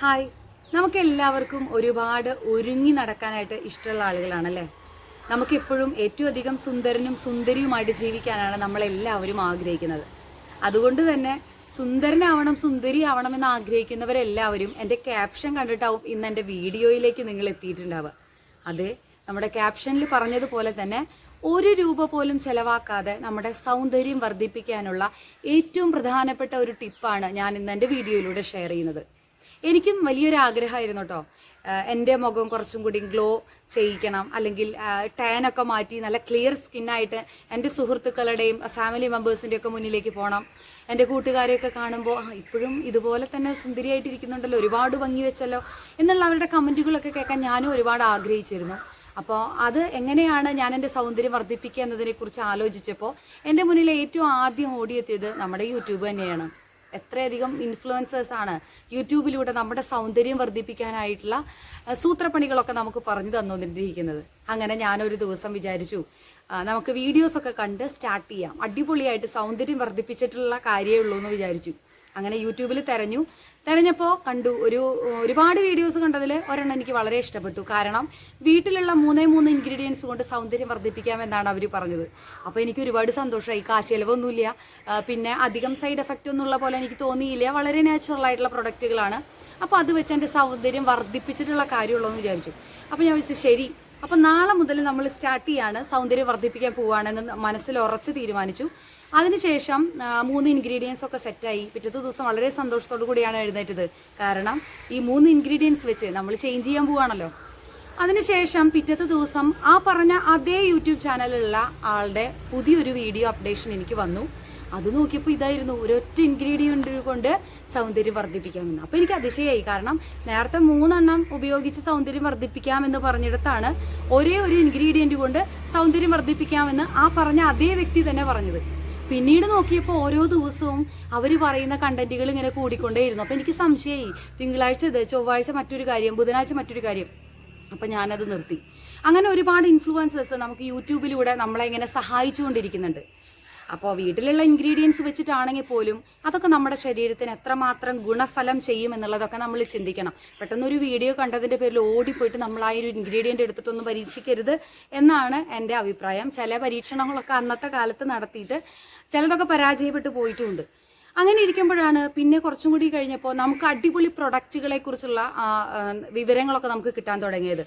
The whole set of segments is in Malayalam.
ഹായ്. നമുക്ക് എല്ലാവർക്കും ഒരുപാട് ഒരുങ്ങി നടക്കാനായിട്ട് ഇഷ്ടമുള്ള ആളുകളാണല്ലേ? നമുക്കെപ്പോഴും ഏറ്റവും അധികം സുന്ദരനും സുന്ദരിയുമായിട്ട് ജീവിക്കാനാണ് നമ്മളെല്ലാവരും ആഗ്രഹിക്കുന്നത്. അതുകൊണ്ട് തന്നെ സുന്ദരനാവണം സുന്ദരിയാവണം എന്ന് ആഗ്രഹിക്കുന്നവരെല്ലാവരും എന്റെ ക്യാപ്ഷൻ കണ്ടിട്ടാവും ഇന്ന് എന്റെ വീഡിയോയിലേക്ക് നിങ്ങൾ എത്തിയിട്ടുണ്ടാവുക അതെ നമ്മുടെ ക്യാപ്ഷനിൽ പറഞ്ഞതുപോലെ തന്നെ ഒരു രൂപ പോലും ചെലവാക്കാതെ നമ്മുടെ സൗന്ദര്യം വർദ്ധിപ്പിക്കാനുള്ള ഏറ്റവും പ്രധാനപ്പെട്ട ഒരു ടിപ്പാണ് ഞാൻ ഇന്ന് എന്റെ വീഡിയോയിലൂടെ ഷെയർ ചെയ്യുന്നത്. എനിക്കും വലിയൊരു ആഗ്രഹമായിരുന്നു കേട്ടോ. എന്റെ മുഖം കുറച്ചും കൂടി ഗ്ലോ ചെയ്യിക്കണം. അല്ലെങ്കിൽ ടാനൊക്കെ മാറ്റി നല്ല ക്ലിയർ സ്കിന്നായിട്ട് എന്റെ സുഹൃത്തുക്കളുടെയും ഫാമിലി മെമ്പേഴ്സിന്റെയൊക്കെ മുന്നിലേക്ക് പോകണം എന്റെ കൂട്ടുകാരെയൊക്കെ കാണുമ്പോൾ ഇപ്പോഴും ഇതുപോലെ തന്നെ സുന്ദരിയായിട്ടിരിക്കുന്നുണ്ടല്ലോ ഒരുപാട് ഭംഗി വെച്ചല്ലോ എന്നുള്ള അവരുടെ കമന്റുകളൊക്കെ കേൾക്കാൻ ഞാനും ഒരുപാട് ആഗ്രഹിച്ചിരുന്നു. അപ്പോൾ അത് എങ്ങനെയാണ് ഞാൻ എന്റെ സൗന്ദര്യം വർദ്ധിപ്പിക്കുക എന്നതിനെക്കുറിച്ച് ആലോചിച്ചപ്പോൾ എന്റെ മുന്നിൽ ഏറ്റവും ആദ്യം ഓടിയെത്തിയത് നമ്മുടെ യൂട്യൂബ് തന്നെയാണ്. എത്രയധികം ഇൻഫ്ലുവൻസേഴ്സ് ആണ് യൂട്യൂബിലൂടെ നമ്മുടെ സൗന്ദര്യം വർദ്ധിപ്പിക്കാനായിട്ടുള്ള സൂത്രപ്പണികളൊക്കെ നമുക്ക് പറഞ്ഞു തന്നുകൊണ്ടിരിക്കുന്നത്. അങ്ങനെ ഞാനൊരു ദിവസം വിചാരിച്ചു നമുക്ക് വീഡിയോസൊക്കെ കണ്ട് സ്റ്റാർട്ട് ചെയ്യാം. അടിപൊളിയായിട്ട് സൗന്ദര്യം വർദ്ധിപ്പിച്ചിട്ടുള്ള കാര്യമേ ഉള്ളൂ എന്ന് വിചാരിച്ചു. അങ്ങനെ യൂട്യൂബിൽ തെരഞ്ഞു. തെരഞ്ഞപ്പോൾ കണ്ടു ഒരു ഒരുപാട് വീഡിയോസ് കണ്ടതിൽ ഒരെണ്ണം എനിക്ക് വളരെ ഇഷ്ടപ്പെട്ടു. കാരണം വീട്ടിലുള്ള മൂന്നേ മൂന്ന് ഇൻഗ്രീഡിയൻസ് കൊണ്ട് സൗന്ദര്യം വർദ്ധിപ്പിക്കാമെന്നാണ് അവർ പറഞ്ഞത്. അപ്പോൾ എനിക്ക് ഒരുപാട് സന്തോഷമായി. കാശ് ചിലവൊന്നുമില്ല പിന്നെ അധികം സൈഡ് എഫക്റ്റ് ഒന്നുള്ള പോലെ എനിക്ക് തോന്നിയില്ല. വളരെ നാച്ചുറൽ ആയിട്ടുള്ള പ്രൊഡക്റ്റുകളാണ് അപ്പോൾ അത് വെച്ച് എന്റെ സൗന്ദര്യം വർദ്ധിപ്പിച്ചിട്ടുള്ള കാര്യമുള്ളൂ എന്ന് വിചാരിച്ചു. അപ്പോൾ ഞാൻ വെച്ചു ശരി അപ്പോൾ നാളെ മുതൽ നമ്മൾ സ്റ്റാർട്ട് ചെയ്യാണ് സൗന്ദര്യം വർദ്ധിപ്പിക്കാൻ പോവുകയാണെന്ന് മനസ്സിൽ ഉറച്ച് തീരുമാനിച്ചു. അതിനുശേഷം മൂന്ന് ഇൻഗ്രീഡിയൻസ് ഒക്കെ സെറ്റായി പിറ്റത്തെ ദിവസം വളരെ സന്തോഷത്തോടു കൂടിയാണ് എഴുന്നേറ്റത്. കാരണം ഈ മൂന്ന് ഇൻഗ്രീഡിയൻസ് വെച്ച് നമ്മൾ ചേഞ്ച് ചെയ്യാൻ പോവാണല്ലോ അതിനുശേഷം പിറ്റത്തെ ദിവസം ആ പറഞ്ഞ അതേ യൂട്യൂബ് ചാനലിലുള്ള ആളുടെ പുതിയൊരു വീഡിയോ അപ്ഡേഷൻ എനിക്ക് വന്നു. അത് നോക്കിയപ്പോൾ ഇതായിരുന്നു ഒരൊറ്റ ഇൻഗ്രീഡിയന്റ് കൊണ്ട് സൗന്ദര്യം വർദ്ധിപ്പിക്കാമെന്ന്. അപ്പോൾ എനിക്ക് അതിശയായി കാരണം നേരത്തെ മൂന്നെണ്ണം ഉപയോഗിച്ച് സൗന്ദര്യം വർദ്ധിപ്പിക്കാമെന്ന് പറഞ്ഞിടത്താണ് ഒരേ ഒരു ഇൻഗ്രീഡിയന്റ് കൊണ്ട് സൗന്ദര്യം വർദ്ധിപ്പിക്കാമെന്ന് ആ പറഞ്ഞ അതേ വ്യക്തി തന്നെ പറഞ്ഞത്. പിന്നീട് നോക്കിയപ്പോൾ ഓരോ ദിവസവും അവർ പറയുന്ന കണ്ടന്റുകൾ ഇങ്ങനെ കൂടിക്കൊണ്ടേയിരുന്നു. അപ്പോൾ എനിക്ക് സംശയമായി തിങ്കളാഴ്ച ഇത് ചൊവ്വാഴ്ച മറ്റൊരു കാര്യം ബുധനാഴ്ച മറ്റൊരു കാര്യം. അപ്പം ഞാനത് നിർത്തി. അങ്ങനെ ഒരുപാട് ഇൻഫ്ലുവൻസേഴ്സ് നമുക്ക് യൂട്യൂബിലൂടെ നമ്മളെ ഇങ്ങനെ സഹായിച്ചുകൊണ്ടിരിക്കുന്നുണ്ട്. അപ്പോൾ വീട്ടിലുള്ള ഇൻഗ്രീഡിയൻസ് വെച്ചിട്ടാണെങ്കിൽ പോലും അതൊക്കെ നമ്മുടെ ശരീരത്തിന് എത്രമാത്രം ഗുണഫലം ചെയ്യും എന്നുള്ളതൊക്കെ നമ്മൾ ചിന്തിക്കണം. പെട്ടെന്നൊരു വീഡിയോ കണ്ടതിന്റെ പേരിൽ ഓടിപ്പോയിട്ട് നമ്മൾ ആ ഒരു ഇൻഗ്രീഡിയന്റ് എടുത്തിട്ടൊന്നും പരീക്ഷിക്കരുത് എന്നാണ് എന്റെ അഭിപ്രായം. ചില പരീക്ഷണങ്ങളൊക്കെ അന്നത്തെ കാലത്ത് നടത്തിയിട്ട് ചിലതൊക്കെ പരാജയപ്പെട്ടു പോയിട്ടുമുണ്ട് അങ്ങനെ ഇരിക്കുമ്പോഴാണ് പിന്നെ കുറച്ചും കൂടി കഴിഞ്ഞപ്പോൾ നമുക്ക് അടിപൊളി പ്രൊഡക്റ്റുകളെ കുറിച്ചുള്ള വിവരങ്ങളൊക്കെ നമുക്ക് കിട്ടാൻ തുടങ്ങിയത്.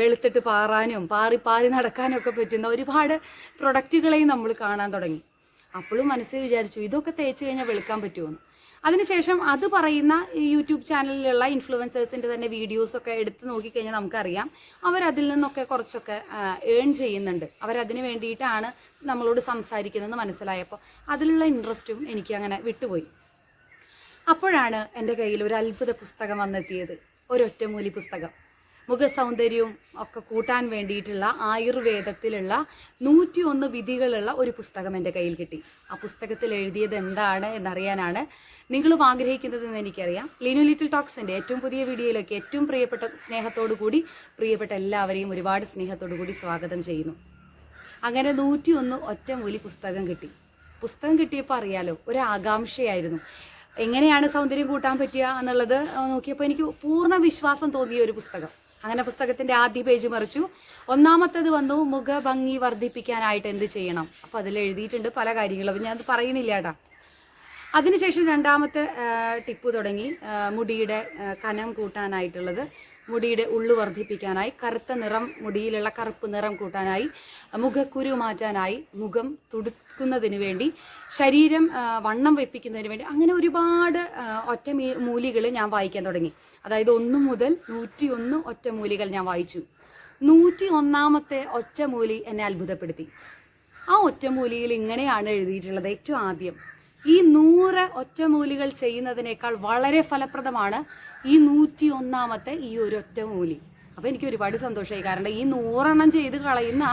വെളുത്തിട്ട് പാറാനും പാറി പാറി നടക്കാനും ഒക്കെ പറ്റുന്ന ഒരുപാട് പ്രൊഡക്റ്റുകളെയും നമ്മൾ കാണാൻ തുടങ്ങി. അപ്പോഴും മനസ്സിൽ വിചാരിച്ചു ഇതൊക്കെ തേച്ച് കഴിഞ്ഞാൽ വെളുക്കാൻ പറ്റുമെന്ന് അതിനുശേഷം അത് പറയുന്ന യൂട്യൂബ് ചാനലിലുള്ള ഇൻഫ്ലുവൻസേഴ്സിന്റെ തന്നെ വീഡിയോസൊക്കെ എടുത്ത് നോക്കിക്കഴിഞ്ഞാൽ നമുക്കറിയാം. അവരതിൽ നിന്നൊക്കെ കുറച്ചൊക്കെ ഏൺ ചെയ്യുന്നുണ്ട്. അവരതിന് വേണ്ടിയിട്ടാണ് നമ്മളോട് സംസാരിക്കുന്നതെന്ന് മനസ്സിലായപ്പോൾ അതിലുള്ള ഇൻട്രസ്റ്റും എനിക്ക് അങ്ങനെ വിട്ടുപോയി. അപ്പോഴാണ് എന്റെ കയ്യിൽ ഒരു അത്ഭുത പുസ്തകം വന്നെത്തിയത്. ഒരൊറ്റമൂലി പുസ്തകം. മുഖസൗന്ദര്യവും ഒക്കെ കൂട്ടാൻ വേണ്ടിയിട്ടുള്ള ആയുർവേദത്തിലുള്ള നൂറ്റി ഒന്ന് വിധികളുള്ള ഒരു പുസ്തകം എന്റെ കയ്യിൽ കിട്ടി. ആ പുസ്തകത്തിൽ എഴുതിയത് എന്താണ് എന്നറിയാനാണ് നിങ്ങളും ആഗ്രഹിക്കുന്നതെന്ന് എനിക്കറിയാം. ലിനു ലിറ്റിൽ ടോക്സിന്റെ ഏറ്റവും പുതിയ വീഡിയോയിലേക്ക് ഏറ്റവും പ്രിയപ്പെട്ട സ്നേഹത്തോടു കൂടി പ്രിയപ്പെട്ട എല്ലാവരെയും ഒരുപാട് സ്നേഹത്തോടു കൂടി സ്വാഗതം ചെയ്യുന്നു. അങ്ങനെ നൂറ്റി ഒന്ന് ഒറ്റമൂലി പുസ്തകം കിട്ടി. പുസ്തകം കിട്ടിയപ്പോൾ അറിയാലോ ഒരു ആകാംക്ഷയായിരുന്നു. എങ്ങനെയാണ് സൗന്ദര്യം കൂട്ടാൻ പറ്റുക എന്നുള്ളത് നോക്കിയപ്പോൾ എനിക്ക് പൂർണ വിശ്വാസം തോന്നിയ ഒരു പുസ്തകം. അങ്ങനെ പുസ്തകത്തിന്റെ ആദ്യ പേജ് മറിച്ചു. ഒന്നാമത്തത് വന്നു മുഖഭംഗി വർദ്ധിപ്പിക്കാനായിട്ട് എന്ത് ചെയ്യണം? അപ്പോൾ അതിൽ എഴുതിയിട്ടുണ്ട് പല കാര്യങ്ങളും. അപ്പം ഞാനത് പറയണില്ല കേട്ടാ. അതിനുശേഷം രണ്ടാമത്തെ ടിപ്പ് തുടങ്ങി. മുടിയുടെ കനം കൂട്ടാനായിട്ടുള്ളത്. മുടിയുടെ ഉള്ളു വർദ്ധിപ്പിക്കാനായി കറുത്ത നിറം മുടിയിലുള്ള കറുപ്പ് നിറം കൂട്ടാനായി മുഖക്കുരു മാറ്റാനായി മുഖം തുടുക്കുന്നതിന് വേണ്ടി ശരീരം വണ്ണം വെപ്പിക്കുന്നതിന് വേണ്ടി അങ്ങനെ ഒരുപാട് ഒറ്റ മൂലികൾ ഞാൻ വായിക്കാൻ തുടങ്ങി. അതായത് ഒന്ന് മുതൽ നൂറ്റി ഒന്ന് ഒറ്റമൂലികൾ ഞാൻ വായിച്ചു. നൂറ്റി ഒന്നാമത്തെ ഒറ്റമൂലി എന്നെ അത്ഭുതപ്പെടുത്തി. ആ ഒറ്റമൂലിയിൽ ഇങ്ങനെയാണ് എഴുതിയിട്ടുള്ളത് ഏറ്റവും ആദ്യം. ഈ നൂറ് ഒറ്റമൂലികൾ ചെയ്യുന്നതിനേക്കാൾ വളരെ ഫലപ്രദമാണ് ഈ നൂറ്റി ഒന്നാമത്തെ ഈ ഒരു ഒറ്റമൂലി. അപ്പോൾ എനിക്ക് ഒരുപാട് സന്തോഷമായി. കാരണം ഈ നൂറെണ്ണം ചെയ്ത് കളയുന്ന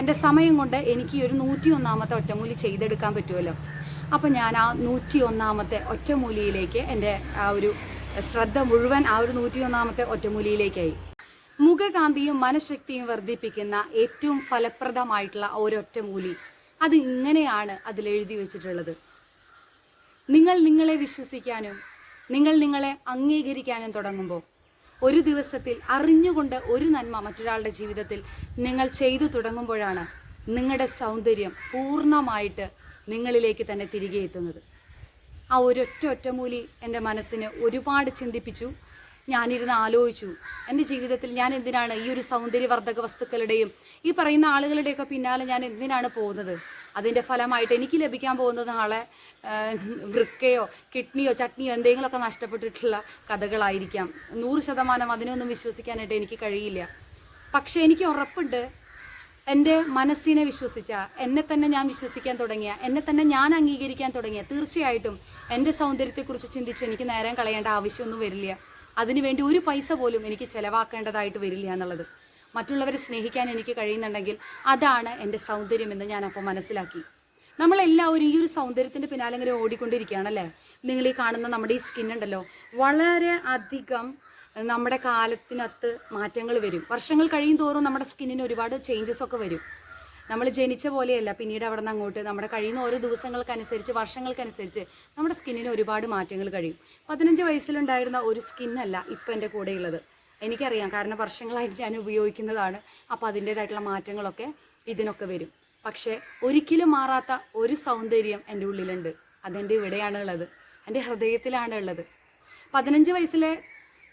എന്റെ സമയം കൊണ്ട് എനിക്ക് ഈ ഒരു നൂറ്റി ഒന്നാമത്തെ ഒറ്റമൂലി ചെയ്തെടുക്കാൻ പറ്റുമല്ലോ. അപ്പോൾ ഞാൻ ആ നൂറ്റി ഒന്നാമത്തെ ഒറ്റമൂലിയിലേക്ക് എന്റെ ആ ഒരു ശ്രദ്ധ മുഴുവൻ ആ ഒരു നൂറ്റി ഒന്നാമത്തെ ഒറ്റമൂലിയിലേക്കായി. മുഖകാന്തിയും മനഃശക്തിയും വർദ്ധിപ്പിക്കുന്ന ഏറ്റവും ഫലപ്രദമായിട്ടുള്ള ഒരൊറ്റമൂലി അത് ഇങ്ങനെയാണ് അതിൽ എഴുതി വെച്ചിട്ടുള്ളത്. നിങ്ങൾ നിങ്ങളെ വിശ്വസിക്കാനും നിങ്ങൾ നിങ്ങളെ അംഗീകരിക്കാനും തുടങ്ങുമ്പോൾ ഒരു ദിവസത്തിൽ അറിഞ്ഞുകൊണ്ട് ഒരു നന്മ മറ്റൊരാളുടെ ജീവിതത്തിൽ നിങ്ങൾ ചെയ്തു തുടങ്ങുമ്പോഴാണ് നിങ്ങളുടെ സൗന്ദര്യം പൂർണമായിട്ട് നിങ്ങളിലേക്ക് തന്നെ തിരികെ എത്തുന്നത്. ആ ഒരൊറ്റ ഒറ്റമൂലി എന്റെ മനസ്സിനെ ഒരുപാട് ചിന്തിപ്പിച്ചു. ഞാനിരുന്ന് ആലോചിച്ചു എന്റെ ജീവിതത്തിൽ ഞാൻ എന്തിനാണ് ഈ ഒരു സൗന്ദര്യവർദ്ധക വസ്തുക്കളുടെയും ഈ പറയുന്ന ആളുകളുടെയൊക്കെ പിന്നാലെ ഞാൻ എന്തിനാണ് പോകുന്നത്? അതിന്റെ ഫലമായിട്ട് എനിക്ക് ലഭിക്കാൻ പോകുന്നത് നാളെ വൃക്കയോ കിഡ്നിയോ ചട്നിയോ എന്തെങ്കിലുമൊക്കെ നഷ്ടപ്പെട്ടിട്ടുള്ള കഥകളായിരിക്കാം. നൂറ് ശതമാനം അതിനൊന്നും വിശ്വസിക്കാനായിട്ട് എനിക്ക് കഴിയില്ല. പക്ഷേ എനിക്ക് ഉറപ്പുണ്ട്. എന്റെ മനസ്സിനെ വിശ്വസിച്ച എന്നെ തന്നെ ഞാൻ വിശ്വസിക്കാൻ തുടങ്ങിയ എന്നെ തന്നെ ഞാൻ അംഗീകരിക്കാൻ തുടങ്ങിയ തീർച്ചയായിട്ടും എന്റെ സൗന്ദര്യത്തെക്കുറിച്ച് ചിന്തിച്ച് എനിക്ക് നേരം കളയേണ്ട ആവശ്യമൊന്നും വരില്ല. അതിനുവേണ്ടി ഒരു പൈസ പോലും എനിക്ക് ചിലവാക്കേണ്ടതായിട്ട് വരില്ല എന്നുള്ളത്. മറ്റുള്ളവരെ സ്നേഹിക്കാൻ എനിക്ക് കഴിയുന്നുണ്ടെങ്കിൽ അതാണ് എന്റെ സൗന്ദര്യമെന്ന് ഞാൻ അപ്പോൾ മനസ്സിലാക്കി. നമ്മളെല്ലാവരും ഈ ഒരു സൗന്ദര്യത്തിന്റെ പിന്നാലെ ഇങ്ങനെ ഓടിക്കൊണ്ടിരിക്കുകയാണല്ലേ? നിങ്ങൾ ഈ കാണുന്ന നമ്മുടെ ഈ സ്കിൻ ഉണ്ടല്ലോ വളരെ അധികം നമ്മുടെ കാലത്തിനകത്ത് മാറ്റങ്ങൾ വരും. വർഷങ്ങൾ കഴിയും തോറും നമ്മുടെ സ്കിന്നിന് ഒരുപാട് ചേഞ്ചസ് ഒക്കെ വരും. നമ്മൾ ജനിച്ച പോലെയല്ല പിന്നീട് അവിടെ നിന്ന് അങ്ങോട്ട് നമ്മുടെ കഴിയുന്ന ഓരോ ദിവസങ്ങൾക്കനുസരിച്ച് വർഷങ്ങൾക്കനുസരിച്ച് നമ്മുടെ സ്കിന്നിന് ഒരുപാട് മാറ്റങ്ങൾ കഴിയും. പതിനഞ്ച് വയസ്സിലുണ്ടായിരുന്ന ഒരു സ്കിന്നല്ല ഇപ്പം എന്റെ കൂടെയുള്ളത്. എനിക്കറിയാം. കാരണം വർഷങ്ങളായിട്ട് ഞാൻ ഉപയോഗിക്കുന്നതാണ്. അപ്പോൾ അതിന്റേതായിട്ടുള്ള മാറ്റങ്ങളൊക്കെ ഇതിനൊക്കെ വരും. പക്ഷേ ഒരിക്കലും മാറാത്ത ഒരു സൗന്ദര്യം എന്റെ ഉള്ളിലുണ്ട്. അതെന്റെ ഇവിടെയാണ് ഉള്ളത് എന്റെ ഹൃദയത്തിലാണ് ഉള്ളത് പതിനഞ്ച് വയസ്സിലെ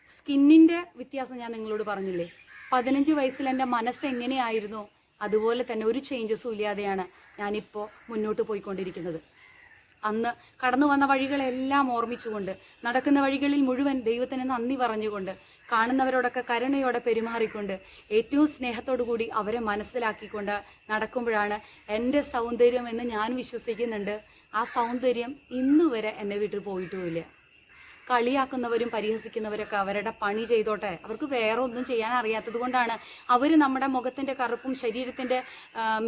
സ്കിന്നിന്റെ വ്യത്യാസം ഞാൻ നിങ്ങളോട് പറഞ്ഞില്ലേ? പതിനഞ്ച് വയസ്സിൽ എന്റെ മനസ്സ് എങ്ങനെയായിരുന്നു? അതുപോലെ തന്നെ ഒരു ചേഞ്ചസും ഇല്ലാതെയാണ് ഞാനിപ്പോൾ മുന്നോട്ട് പോയിക്കൊണ്ടിരിക്കുന്നത്. അന്ന് കടന്നു വന്ന വഴികളെല്ലാം ഓർമ്മിച്ചുകൊണ്ട് നടക്കുന്ന വഴികളിൽ മുഴുവൻ ദൈവത്തിന് നന്ദി പറഞ്ഞുകൊണ്ട് കാണുന്നവരോടൊക്കെ കരുണയോടെ പെരുമാറിക്കൊണ്ട് ഏറ്റവും സ്നേഹത്തോടു കൂടി അവരെ മനസ്സിലാക്കിക്കൊണ്ട് നടക്കുമ്പോഴാണ് എന്റെ സൗന്ദര്യം എന്ന് ഞാൻ വിശ്വസിക്കുന്നുണ്ട്. ആ സൗന്ദര്യം ഇന്നുവരെ എന്നെ വീട്ടിൽ പോയിട്ടുമില്ല. കളിയാക്കുന്നവരും പരിഹസിക്കുന്നവരൊക്കെ അവരുടെ പണി ചെയ്തോട്ടെ. അവർക്ക് വേറെ ഒന്നും ചെയ്യാൻ അറിയാത്തത് കൊണ്ടാണ് അവർ നമ്മുടെ മുഖത്തിന്റെ കറുപ്പും ശരീരത്തിന്റെ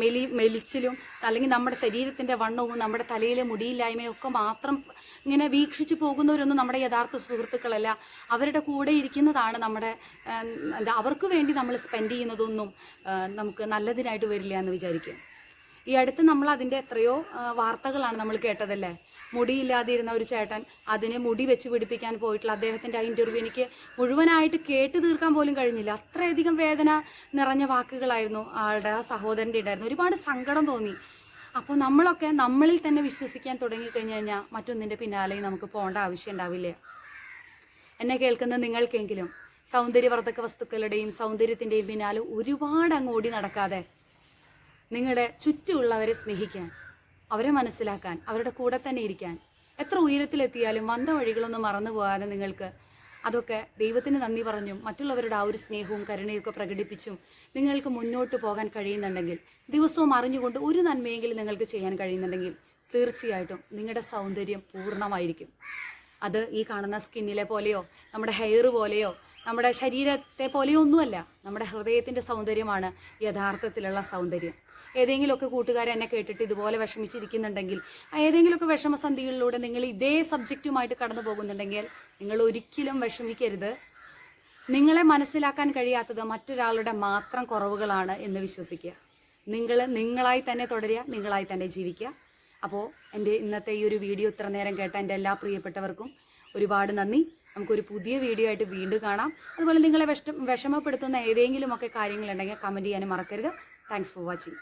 മെലി മെലിച്ചിലും അല്ലെങ്കിൽ നമ്മുടെ ശരീരത്തിന്റെ വണ്ണവും നമ്മുടെ തലയിലെ മുടിയില്ലായ്മയും ഒക്കെ മാത്രം ഇങ്ങനെ വീക്ഷിച്ചു പോകുന്നവരൊന്നും നമ്മുടെ യഥാർത്ഥ സുഹൃത്തുക്കളല്ല. അവരുടെ കൂടെ ഇരിക്കുന്നതാണ് നമ്മുടെ അവർക്ക് വേണ്ടി നമ്മൾ സ്പെൻഡ് ചെയ്യുന്നതൊന്നും നമുക്ക് നല്ലതിനായിട്ട് വരില്ല എന്ന് വിചാരിക്കും ഈ അടുത്ത് നമ്മൾ അതിന്റെ എത്രയോ വാർത്തകളാണ് നമ്മൾ കേട്ടതല്ലേ? മുടിയില്ലാതെ ഇരുന്ന ഒരു ചേട്ടൻ അതിനെ മുടി വെച്ച് പിടിപ്പിക്കാൻ പോയിട്ടുള്ള അദ്ദേഹത്തിന്റെ ആ ഇന്റർവ്യൂ എനിക്ക് മുഴുവനായിട്ട് കേട്ട് തീർക്കാൻ പോലും കഴിഞ്ഞില്ല. അത്രയധികം വേദന നിറഞ്ഞ വാക്കുകളായിരുന്നു ആളുടെ ആ സഹോദരന്റെ ഉണ്ടായിരുന്നു ഒരുപാട് സങ്കടം തോന്നി. അപ്പോൾ നമ്മളൊക്കെ നമ്മളിൽ തന്നെ വിശ്വസിക്കാൻ തുടങ്ങിക്കഴിഞ്ഞ് കഴിഞ്ഞാൽ മറ്റൊന്നിന്റെ പിന്നാലെ നമുക്ക് പോകേണ്ട ആവശ്യം ഉണ്ടാവില്ല. എന്നെ കേൾക്കുന്ന നിങ്ങൾക്കെങ്കിലും സൗന്ദര്യവർദ്ധക വസ്തുക്കളുടെയും സൗന്ദര്യത്തിന്റെയും പിന്നാലെ ഒരുപാട് അങ്ങോടി നടക്കാതെ നിങ്ങളുടെ ചുറ്റുമുള്ളവരെ സ്നേഹിക്കാൻ അവരെ മനസ്സിലാക്കാൻ അവരുടെ കൂടെ തന്നെ ഇരിക്കാൻ. എത്ര ഉയരത്തിലെത്തിയാലും വന്ന വഴികളൊന്നും മറന്നു പോകാതെ നിങ്ങൾക്ക് അതൊക്കെ ദൈവത്തിന് നന്ദി പറഞ്ഞും മറ്റുള്ളവരുടെ ആ ഒരു സ്നേഹവും കരുണയൊക്കെ പ്രകടിപ്പിച്ചും നിങ്ങൾക്ക് മുന്നോട്ട് പോകാൻ കഴിയുന്നുണ്ടെങ്കിൽ ദിവസവും അറിഞ്ഞുകൊണ്ട് ഒരു നന്മയെങ്കിലും നിങ്ങൾക്ക് ചെയ്യാൻ കഴിയുന്നുണ്ടെങ്കിൽ തീർച്ചയായിട്ടും നിങ്ങളുടെ സൗന്ദര്യം പൂർണമായിരിക്കും. അത് ഈ കാണുന്ന സ്കിന്നിലെ പോലെയോ നമ്മുടെ ഹെയർ പോലെയോ നമ്മുടെ ശരീരത്തെ പോലെയോ ഒന്നുമല്ല. നമ്മുടെ ഹൃദയത്തിന്റെ സൗന്ദര്യമാണ് യഥാർത്ഥത്തിലുള്ള സൗന്ദര്യം. ഏതെങ്കിലുമൊക്കെ കൂട്ടുകാരെ എന്നെ കേട്ടിട്ട് ഇതുപോലെ വിഷമിച്ചിരിക്കുന്നുണ്ടെങ്കിൽ ഏതെങ്കിലുമൊക്കെ വിഷമസന്ധികളിലൂടെ നിങ്ങൾ ഇതേ സബ്ജക്റ്റുമായിട്ട് കടന്നു പോകുന്നുണ്ടെങ്കിൽ നിങ്ങൾ ഒരിക്കലും വിഷമിക്കരുത്. നിങ്ങളെ മനസ്സിലാക്കാൻ കഴിയാത്തത് മറ്റൊരാളുടെ മാത്രം കുറവുകളാണ് എന്ന് വിശ്വസിക്കുക. നിങ്ങൾ നിങ്ങളായി തന്നെ തുടരുക നിങ്ങളായി തന്നെ ജീവിക്കുക. അപ്പോൾ എന്റെ ഇന്നത്തെ ഈ ഒരു വീഡിയോ ഇത്ര നേരം കേട്ട എന്റെ എല്ലാ പ്രിയപ്പെട്ടവർക്കും ഒരുപാട് നന്ദി. നമുക്കൊരു പുതിയ വീഡിയോ ആയിട്ട് വീണ്ടും കാണാം. അതുപോലെ നിങ്ങളെ വിഷ വിഷമപ്പെടുത്തുന്ന ഏതെങ്കിലുമൊക്കെ കാര്യങ്ങളുണ്ടെങ്കിൽ കമന്റ് ചെയ്യാനും മറക്കരുത്. Thanks for watching